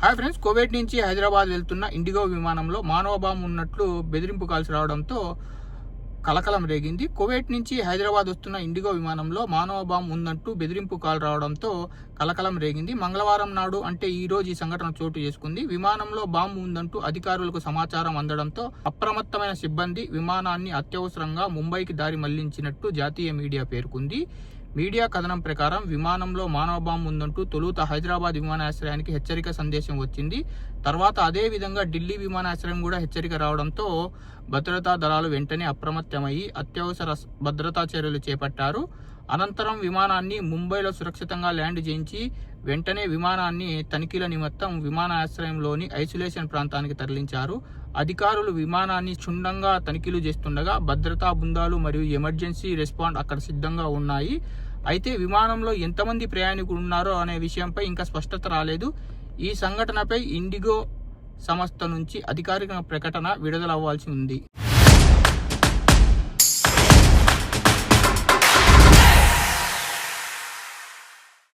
Hi friends Kuwait నుంచి హైదరాబాద్ వెళ్తున్న IndiGo విమానంలో మానవ బాంబు ఉన్నట్లు బెదిరింపు కాల్స్ రావడంతో కలకలం రేగింది. కువైట్ నుంచి హైదరాబాద్ వస్తున్న ఇండిగో విమానంలో మానవ బాంబు ఉందంటూ బెదిరింపు కాల్ రావడంతో కలకలం రేగింది. మంగళవారం నాడు అంటే ఈ రోజు ఈ సంఘటన చోటు చేసుకుంది. విమానంలో బాంబు ఉందంటూ అధికారులకు సమాచారం అందడంతో అప్రమత్తమైన సిబ్బంది విమానాన్ని అత్యవసరంగా ముంబైకి దారి మళ్ళించినట్టు జాతీయ మీడియా పేర్కొంది. మీడియా కథనం ప్రకారం విమానంలో మానవ బాంబు ఉందంటూ తొలుత హైదరాబాద్ విమానాశ్రయానికి హెచ్చరిక సందేశం వచ్చింది. తర్వాత అదే విధంగా ఢిల్లీ విమానాశ్రయం కూడా హెచ్చరిక రావడంతో భద్రతా దళాలు వెంటనే అప్రమత్తమయ్యి అత్యవసర భద్రతా చర్యలు చేపట్టారు. అనంతరం విమానాన్ని ముంబైలో సురక్షితంగా ల్యాండ్ చేయించి వెంటనే విమానాన్ని తనిఖీల నిమిత్తం విమానాశ్రయంలోని ఐసోలేషన్ ప్రాంతానికి తరలించారు. అధికారులు విమానాన్ని క్షుణ్ణంగా తనిఖీలు చేస్తుండగా భద్రతా బృందాలు మరియు ఎమర్జెన్సీ రెస్పాండ్ అక్కడ సిద్ధంగా ఉన్నాయి. అయితే విమానంలో ఎంతమంది ప్రయాణికులు ఉన్నారో అనే విషయంపై ఇంకా స్పష్టత రాలేదు. ఈ సంఘటనపై ఇండిగో సంస్థ నుంచి అధికారిక ప్రకటన విడుదలవ్వాల్సి ఉంది.